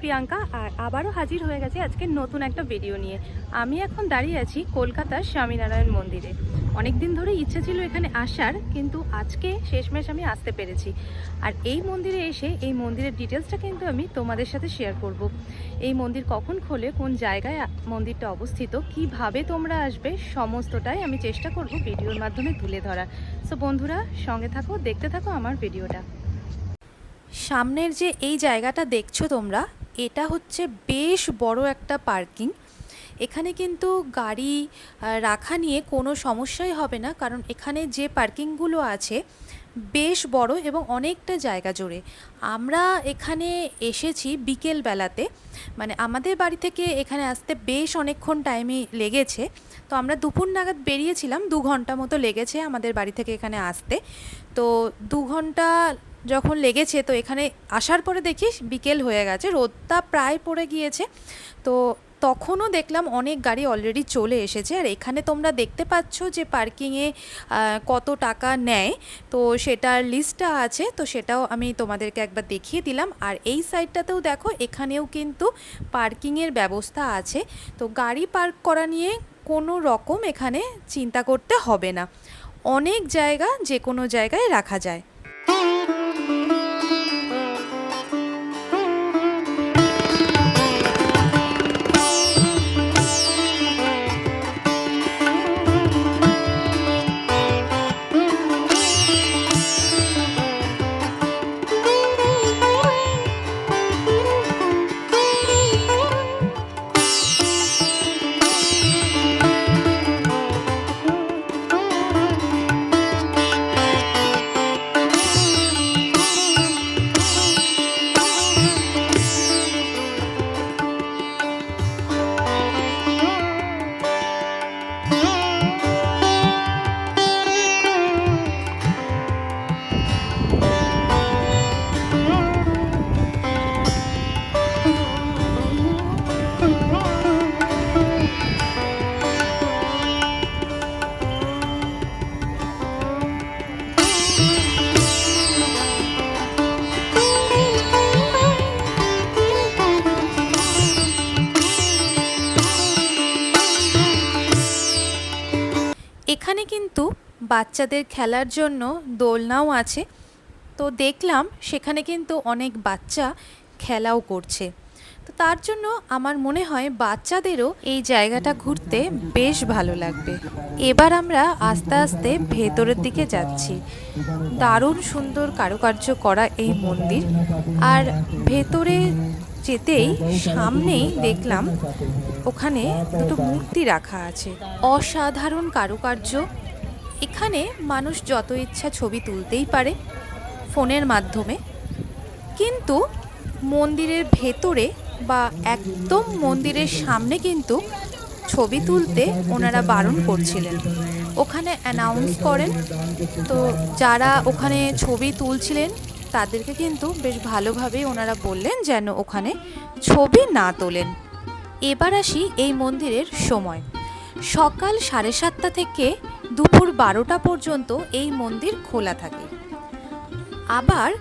প্রিয়াঙ্কা, আর আবারও হাজির হয়ে গেছে আজকে নতুন একটা ভিডিও নিয়ে। আমি এখন দাঁড়িয়ে আছি কলকাতার স্বামীনারায়ণ মন্দিরে। অনেক দিন ধরে ইচ্ছে ছিল এখানে আসার, কিন্তু আজকে শেষমেশ আমি আসতে পেরেছি। আর এই মন্দিরে এসে এই মন্দিরের ডিটেলসটা কিন্তু আমি তোমাদের সাথে শেয়ার করব। এই মন্দির কখন খোলে, কোন জায়গায় মন্দিরটা অবস্থিত, কীভাবে তোমরা আসবে, সমস্তটাই আমি চেষ্টা করব ভিডিওর মাধ্যমে তুলে ধরার। সো বন্ধুরা, সঙ্গে থাকো, দেখতে থাকো আমার ভিডিওটা সামনের যে এই জায়গাটা দেখছ তোমরা এটা হচ্ছে বেশ বড় একটা পার্কিং। এখানে কিন্তু গাড়ি রাখা নিয়ে কোনো সমস্যাই হবে না, কারণ এখানে যে পার্কিংগুলো আছে বেশ বড় এবং অনেকটা জায়গা জুড়ে। আমরা এখানে এসেছি বিকেল বেলাতে মানে আমাদের বাড়ি থেকে এখানে আসতে বেশ অনেকক্ষণ টাইমই লেগেছে। তো আমরা দুপুর নাগাদ বেরিয়েছিলাম, দু ঘণ্টা মতো লেগেছে আমাদের বাড়ি থেকে এখানে আসতে। তো দু ঘণ্টা যখন লেগেছে, তো এখানে আসার পরে দেখি বিকেল হয়ে গেছে, রোদটা প্রায় পড়ে গিয়েছে। তো তখনও দেখলাম অনেক গাড়ি অলরেডি চলে এসেছে। আর এখানে তোমরা দেখতে পাচ্ছ যে পার্কিংয়ে কত টাকা নেয়। তো সেটার লিস্টটা আছে, তো সেটাও আমি তোমাদেরকে একবার দেখিয়ে দিলাম। আর এই সাইডটাতেও দেখো, এখানেও কিন্তু পার্কিংয়ের ব্যবস্থা আছে। তো গাড়ি পার্ক করা নিয়ে কোনো রকম এখানে চিন্তা করতে হবে না। অনেক জায়গা যে কোনো জায়গায় রাখা যায়। এখানে কিন্তু বাচ্চাদের খেলার জন্য দোলনাও আছে। তো দেখলাম সেখানে কিন্তু অনেক বাচ্চা খেলাও করছে। তো তার জন্য আমার মনে হয় বাচ্চাদেরও এই জায়গাটা ঘুরতে বেশ ভালো লাগবে। এবার আমরা আস্তে আস্তে ভেতরের দিকে যাচ্ছি। দারুণ সুন্দর কারুকার্য করা এই মন্দির। আর ভেতরে যেতেই সামনেই দেখলাম ওখানে দুটো মূর্তি রাখা আছে। অসাধারণ কারুকার্য এখানে মানুষ যত ইচ্ছা ছবি তুলতেই পারে, ফোনের মাধ্যমে। কিন্তু মন্দিরের ভেতরে বা একদম মন্দিরের সামনে কিন্তু ছবি তুলতে ওনারা বারণ করছিলেন। ওখানে অ্যানাউন্স করেন। তো যারা ওখানে ছবি তুলছিলেন, তাদেরকে কিন্তু বেশ ভালোভাবেই ওনারা বললেন যেন ওখানে ছবি না তোলেন। এবার আসি এই মন্দিরের সময়। সকাল সাড়ে সাতটা থেকে দুপুর বারোটা পর্যন্ত এই মন্দির খোলা থাকে। আবার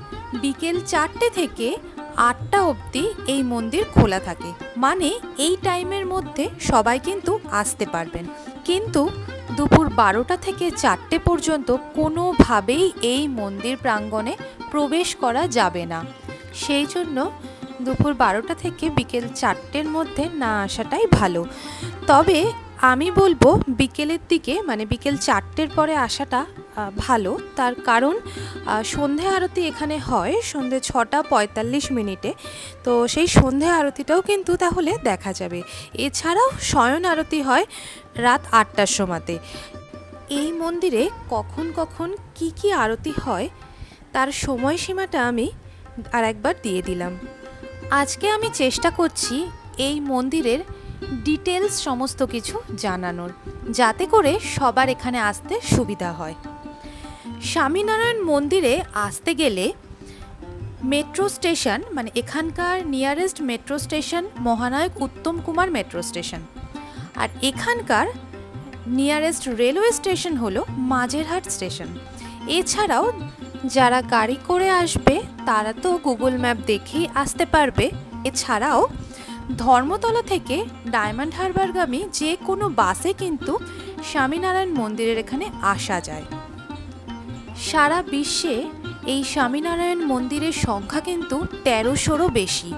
বিকেল চারটে থেকে আটটা অবধি এই মন্দির খোলা থাকে। মানে এই টাইমের মধ্যে সবাই কিন্তু আসতে পারবেন। কিন্তু দুপুর বারোটা থেকে চারটে পর্যন্ত কোনোভাবেই এই মন্দির প্রাঙ্গণে প্রবেশ করা যাবে না। সেই জন্য দুপুর বারোটা থেকে বিকেল চারটের মধ্যে না আসাটাই ভালো। তবে আমি বলব বিকেলের দিকে মানে বিকেল চারটের পরে আসাটা ভালো। তার কারণ সন্ধে আরতি এখানে হয় সন্ধে ছটা পঁয়তাল্লিশ মিনিটে। তো সেই সন্ধে আরতিটাও কিন্তু তাহলে দেখা যাবে। এছাড়াও শয়ন আরতি হয় রাত আটটার সময়তে। এই মন্দিরে কখন কখন কি কি আরতি হয়, তার সময়সীমাটা আমি আর একবার দিয়ে দিলাম। আজকে আমি চেষ্টা করছি এই মন্দিরের ডিটেলস সমস্ত কিছু জানানোর, যাতে করে সবার এখানে আসতে সুবিধা হয়। স্বামীনারায়ণ মন্দিরে আসতে গেলে মেট্রো স্টেশন মানে এখানকার nearest metro station Mahanayak Uttam Kumar metro station আর এখানকার নিয়ারেস্ট রেলওয়ে স্টেশন হলো মাঝেরহাট স্টেশন এছাড়াও যারা গাড়ি করে আসবে, তারা তো গুগল ম্যাপ দেখেই আসতে পারবে। এছাড়াও ধর্মতলা থেকে ডায়মন্ড হারবারগামী যে কোনো বাসে কিন্তু স্বামীনারায়ণ মন্দিরের এখানে আসা যায়। সারা বিশ্বে এই স্বামীনারায়ণ মন্দিরের সংখ্যা কিন্তু তেরোশোরও বেশি।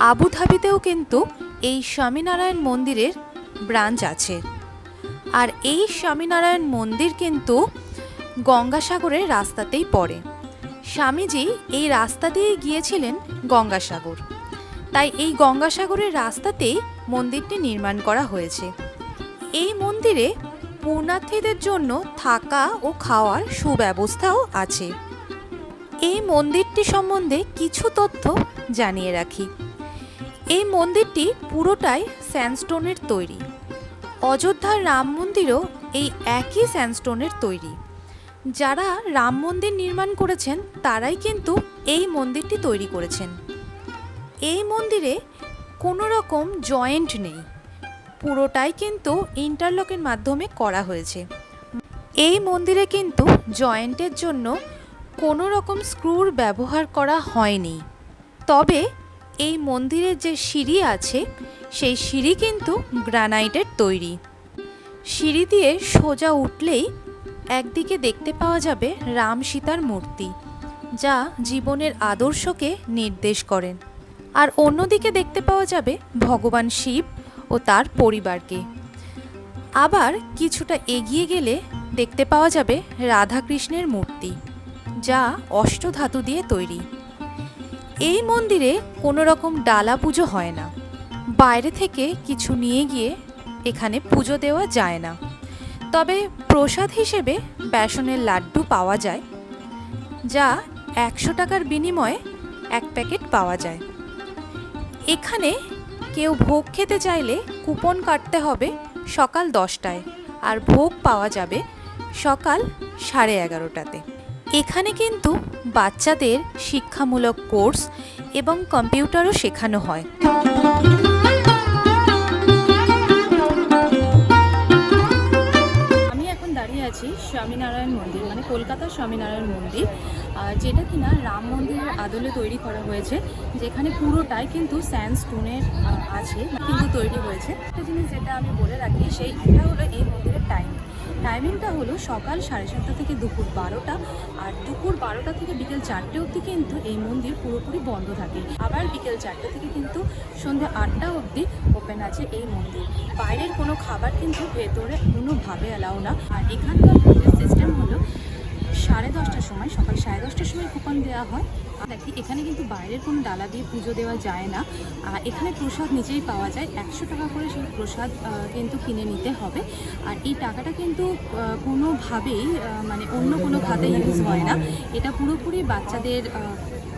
আবুধাবিতেও কিন্তু এই স্বামীনারায়ণ মন্দিরের ব্রাঞ্চ আছে। আর এই স্বামীনারায়ণ মন্দির কিন্তু গঙ্গাসাগরের রাস্তাতেই পড়ে। স্বামীজি এই রাস্তা দিয়ে গিয়েছিলেন গঙ্গাসাগর। তাই এই গঙ্গাসাগরের রাস্তাতেই মন্দিরটি নির্মাণ করা হয়েছে। এই মন্দিরে পূর্ণার্থীদের জন্য থাকা ও খাওয়ার সুব্যবস্থাও আছে। এই মন্দিরটি সম্বন্ধে কিছু তথ্য জানিয়ে রাখি। এই মন্দিরটি পুরোটাই স্যান্ডস্টোনের তৈরি। অযোধ্যার রাম মন্দিরও এই একই স্যান্ডস্টোনের তৈরি। যারা রাম মন্দির নির্মাণ করেছেন, তারাই কিন্তু এই মন্দিরটি তৈরি করেছেন। এই মন্দিরে কোনো রকম জয়েন্ট নেই। পুরোটাই কিন্তু ইন্টারলকের মাধ্যমে করা হয়েছে। এই মন্দিরে কিন্তু জয়েন্টের জন্য কোনো রকম স্ক্রুর ব্যবহার করা হয়নি। তবে এই মন্দিরের যে সিঁড়ি আছে, সেই সিঁড়ি কিন্তু গ্রানাইটের তৈরি। সিঁড়ি দিয়ে সোজা উঠলেই একদিকে দেখতে পাওয়া যাবে রাম সীতার মূর্তি, যা জীবনের আদর্শকে নির্দেশ করেন। আর অন্যদিকে দেখতে পাওয়া যাবে ভগবান শিব ও তার পরিবারকে। আবার কিছুটা এগিয়ে গেলে দেখতে পাওয়া যাবে রাধাকৃষ্ণের মূর্তি, যা অষ্টধাতু দিয়ে তৈরি। এই মন্দিরে কোনো রকম ডালা পুজো হয় না। বাইরে থেকে কিছু নিয়ে গিয়ে এখানে পুজো দেওয়া যায় না। তবে প্রসাদ হিসেবে বেসনের লাড্ডু পাওয়া যায়, যা একশো টাকার বিনিময়ে এক প্যাকেট পাওয়া যায়। এখানে কেউ ভোগ খেতে চাইলে কুপন কাটতে হবে সকাল দশটায়, আর ভোগ পাওয়া যাবে সকাল সাড়ে এগারোটাতে। এখানে কিন্তু বাচ্চাদের শিক্ষামূলক কোর্স এবং কম্পিউটারও শেখানো হয়। আছি স্বামীনারায়ণ মন্দির মানে কলকাতার স্বামীনারায়ণ মন্দির যেটা কিনা রাম মন্দিরের আদলে তৈরি করা হয়েছে, যেখানে পুরোটাই কিন্তু স্যান্ড স্টোনের আছে, কিন্তু তৈরি হয়েছে। একটা জিনিস যেটা আমি বলে রাখি সেইটা হলো এই মন্দিরের টাইমিং টাইমিংটা হলো সকাল সাড়ে সাতটা থেকে দুপুর বারোটা আর দুপুর বারোটা থেকে বিকেল চারটে অবধি কিন্তু এই মন্দির পুরোপুরি বন্ধ থাকে। আবার বিকেল চারটে থেকে কিন্তু সন্ধ্যে আটটা অবধি ওপেন আছে এই মন্দির। বাইরের কোনো খাবার কিন্তু ভেতরে কোনোভাবে অ্যালাউ না। আর এখানকার সিস্টেম হলো সাড়ে দশটার সময়, সকাল সাড়ে দশটার সময় কুপন দেওয়া হয়। দেখি, এখানে কিন্তু বাইরের কোনো ডালা দিয়ে পুজো দেওয়া যায় না। এখানে প্রসাদ নিজেই পাওয়া যায়। একশো টাকা করে সেই প্রসাদ কিন্তু কিনে নিতে হবে। আর এই টাকাটা কিন্তু কোনোভাবেই মানে অন্য কোনো খাতে ইউজ হয় না। এটা পুরোপুরি বাচ্চাদের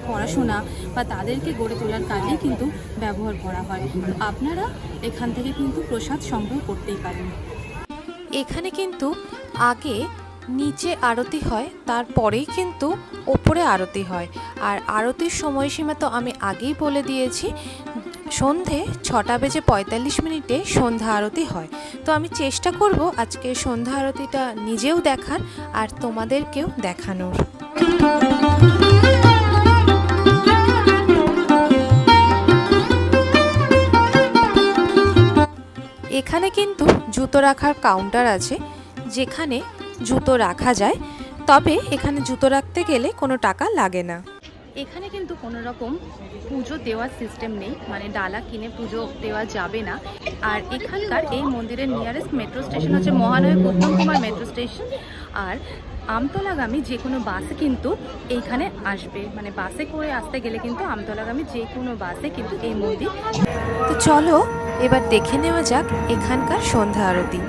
পড়াশোনা বা তাদেরকে গড়ে তোলার কাজেই কিন্তু ব্যবহার করা হয়। আপনারা এখান থেকে কিন্তু প্রসাদ সংগ্রহ করতেই পারেন। এখানে কিন্তু আগে নিচে আরতি হয়, তারপরেই কিন্তু ওপরে আরতি হয়। আর আরতির সময়সীমা তো আমি আগেই বলে দিয়েছি, সন্ধে ছটা বেজে পঁয়তাল্লিশ মিনিটে সন্ধ্যা আরতি হয়। তো আমি চেষ্টা করব আজকে সন্ধ্যা আরতিটা নিজেও দেখার আর তোমাদেরকেও দেখানোর। এখানে কিন্তু জুতো রাখার কাউন্টার আছে, যেখানে জুতো রাখা যায় তবে এখানে জুতো রাখতে গেলে কোনো টাকা লাগে না। এখানে কিন্তু কোনো রকম পুজো দেওয়ার সিস্টেম নেই মানে ডালা কিনে পুজো দেওয়া যাবে না। আর এখানকার এই মন্দিরের নিয়ারেস্ট মেট্রো স্টেশন হচ্ছে মহানয়ক উত্তম কুমার মেট্রো স্টেশন আর আমতলাগামী যে কোনো বাসে কিন্তু এইখানে আসবে মানে বাসে করে আসতে গেলে কিন্তু আমতলাগামী যে কোনো বাসে কিন্তু এই মন্দির তো চলো এবার দেখে নেওয়া যাক এখানকার সন্ধ্যা আরতি।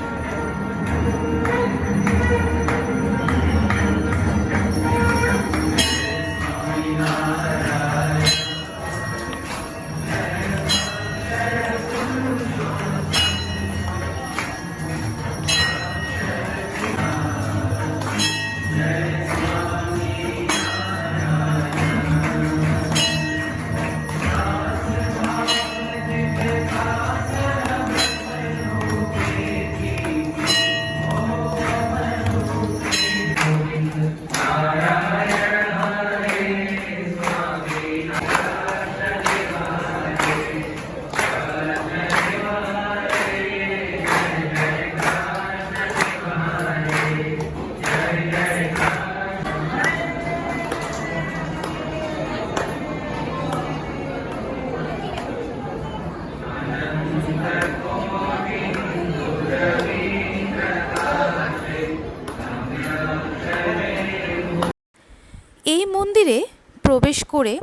করে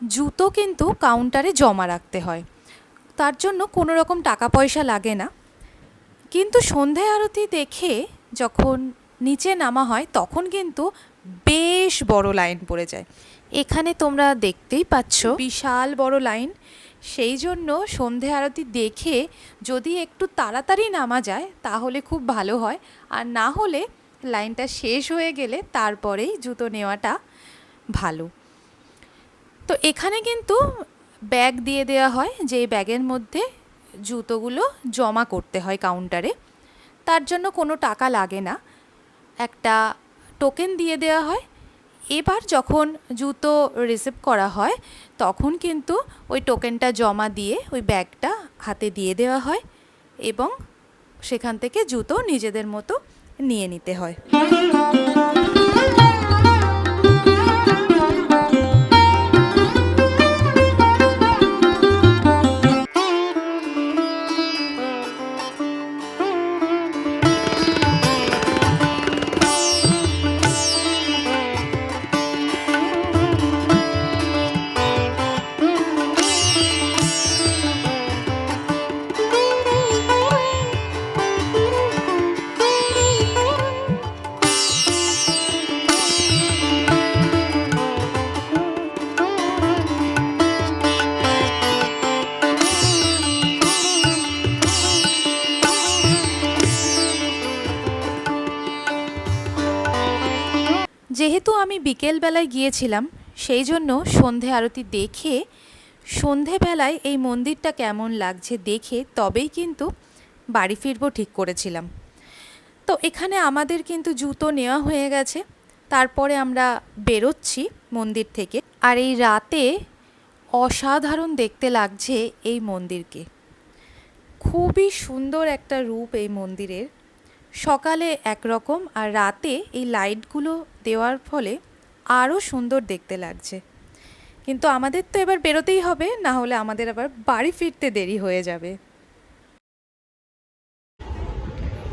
জুতো কিন্তু কাউন্টারে জমা রাখতে হয়। তার জন্য কোনো রকম টাকা পয়সা লাগে না। কিন্তু সন্ধে আরতি দেখে যখন নিচে নামা হয়, তখন কিন্তু বেশ বড় লাইন পড়ে যায়। এখানে তোমরা দেখতেই পাচ্ছ বিশাল বড় লাইন সেই জন্য সন্ধে আরতি দেখে যদি একটু তাড়াতাড়ি নামা যায়, তাহলে খুব ভালো হয়। আর না হলে লাইনটা শেষ হয়ে গেলে তারপরেই জুতো নেওয়াটা ভালো। তো এখানে কিন্তু ব্যাগ দিয়ে দেওয়া হয় যে ব্যাগের মধ্যে জুতোগুলো জমা করতে হয় কাউন্টারে। তার জন্য কোনো টাকা লাগে না। একটা টোকেন দিয়ে দেওয়া হয়। এবার যখন জুতো রিসিভ করা হয়, তখন কিন্তু ওই টোকেনটা জমা দিয়ে ওই ব্যাগটা হাতে দিয়ে দেওয়া হয় এবং সেখান থেকে জুতো নিজেদের মতো নিয়ে নিতে হয়। বিকেলবেলায় গিয়েছিলাম, সেই জন্য সন্ধে আরতি দেখে, সন্ধেবেলায় এই মন্দিরটা কেমন লাগছে দেখে তবেই কিন্তু বাড়ি ফিরবো ঠিক করেছিলাম। তো এখানে আমাদের কিন্তু জুতো নেওয়া হয়ে গেছে, তারপরে আমরা বেরোচ্ছি মন্দির থেকে। আর এই রাতে অসাধারণ দেখতে লাগছে এই মন্দিরকে। খুবই সুন্দর একটা রূপ এই মন্দিরের। সকালে একরকম আর রাতে এই লাইটগুলো দেওয়ার ফলে আরও সুন্দর দেখতে লাগছে। কিন্তু আমাদের তো এবার বেরোতেই হবে, না হলে আমাদের আবার বাড়ি ফিরতে দেরি হয়ে যাবে।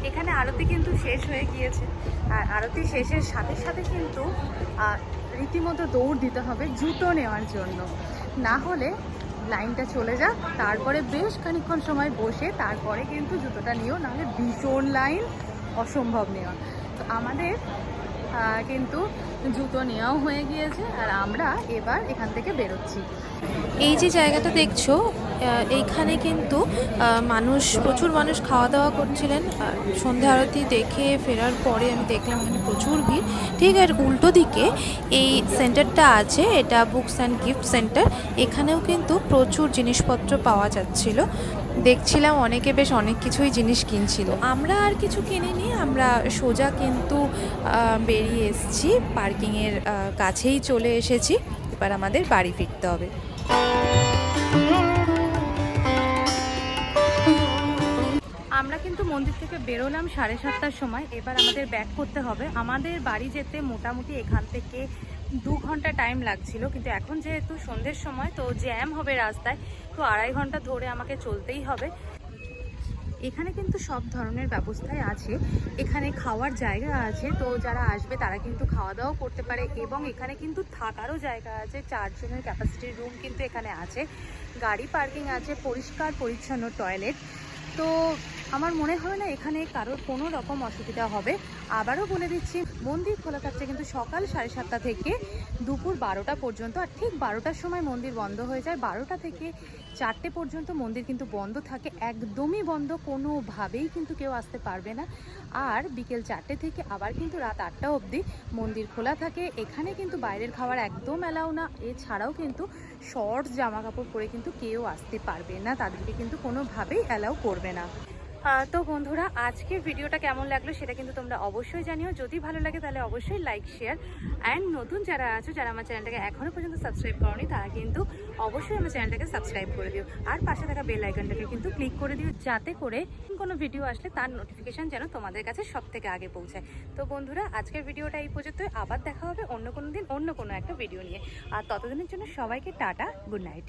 এখানে আরতি কিন্তু শেষ হয়ে গিয়েছে। আর আরতি শেষের সাথে সাথে কিন্তু রীতিমতো দৌড় দিতে হবে জুতো নেওয়ার জন্য। না হলে লাইনটা চলে যাক, তারপরে বেশ খানিকক্ষণ সময় বসে তারপরে কিন্তু জুতোটা নিও নাহলে ভীষণ লাইন অসম্ভব নেওয়া। তো আমাদের কিন্তু জুতো নেওয়াও হয়ে গিয়েছে, আর আমরা এবার এখান থেকে বেরোচ্ছি। এই যে জায়গাটা দেখছ এইখানে কিন্তু মানুষ, প্রচুর মানুষ খাওয়া দাওয়া করছিলেন সন্ধ্যা আরতি দেখে ফেরার পরে আমি দেখলাম এখানে প্রচুর ভিড়। ঠিক আর উল্টো দিকে এই সেন্টারটা আছে, এটা বুকস অ্যান্ড গিফট সেন্টার। এখানেও কিন্তু প্রচুর জিনিসপত্র পাওয়া যাচ্ছিল। দেখছিলাম অনেকে বেশ অনেক কিছুই জিনিস কিনছিল। আমরা আর কিছু কিনিনি, আমরা সোজা কিন্তু বেরিয়ে এসেছি পার্কিংয়ের কাছেই চলে এসেছি। এবার আমাদের বাড়ি ফিরতে হবে। আমরা কিন্তু মন্দির থেকে বেরোলাম সাড়ে সাতটার সময়। এবার আমাদের ব্যাক করতে হবে। আমাদের বাড়ি যেতে মোটামুটি এখান থেকে দু ঘণ্টা টাইম লাগছিল। কিন্তু এখন যেহেতু সন্ধ্যের সময়, তো জ্যাম হবে রাস্তায়। তো আড়াই ঘণ্টা ধরে আমাকে চলতেই হবে। এখানে কিন্তু সব ধরনের ব্যবস্থাই আছে। এখানে খাওয়ার জায়গা আছে। তো যারা আসবে, তারা কিন্তু খাওয়া দাওয়াও করতে পারে এবং এখানে কিন্তু থাকারও জায়গা আছে। চারজনের ক্যাপাসিটির রুম কিন্তু এখানে আছে। গাড়ি পার্কিং আছে পরিষ্কার পরিচ্ছন্ন টয়লেট তো আমার মনে হয় না এখানে কারোর কোনো রকম অসুবিধা হবে। আবারও বলে দিচ্ছি, মন্দির খোলা থাকছে কিন্তু সকাল সাড়ে সাতটা থেকে দুপুর বারোটা পর্যন্ত। আর ঠিক বারোটার সময় মন্দির বন্ধ হয়ে যায়। বারোটা থেকে চারটে পর্যন্ত মন্দির কিন্তু বন্ধ থাকে। একদমই বন্ধ কোনোভাবেই কিন্তু কেউ আসতে পারবে না। আর বিকেল চারটে থেকে আবার কিন্তু রাত আটটা অবধি মন্দির খোলা থাকে। এখানে কিন্তু বাইরের খাবার একদম অ্যালাউ না। এছাড়াও কিন্তু শর্টস জামা কাপড় পরে কিন্তু কেউ আসতে পারবে না। তাদেরকে কিন্তু কোনোভাবেই অ্যালাউ করবে না। তো বন্ধুরা, আজকের ভিডিওটা কেমন লাগল সেটা কিন্তু তোমরা অবশ্যই জানিও। যদি ভালো লাগে তাহলে অবশ্যই লাইক শেয়ার অ্যান্ড নতুন যারা আছো, যারা আমার চ্যানেলটাকে এখনও পর্যন্ত সাবস্ক্রাইব করনি, তারা কিন্তু অবশ্যই আমার চ্যানেলটাকে সাবস্ক্রাইব করে দিও। আর পাশে থাকা বেল আইকনটাকে কিন্তু ক্লিক করে দিও, যাতে করে কোনো ভিডিও আসলে তার নোটিফিকেশান যেন তোমাদের কাছে সব থেকে আগে পৌঁছায়। তো বন্ধুরা, আজকের ভিডিওটা এই পর্যন্ত আবার দেখা হবে অন্য কোনো দিন, অন্য কোনো একটা ভিডিও নিয়ে। আর ততদিনের জন্য সবাইকে টাটা গুড নাইট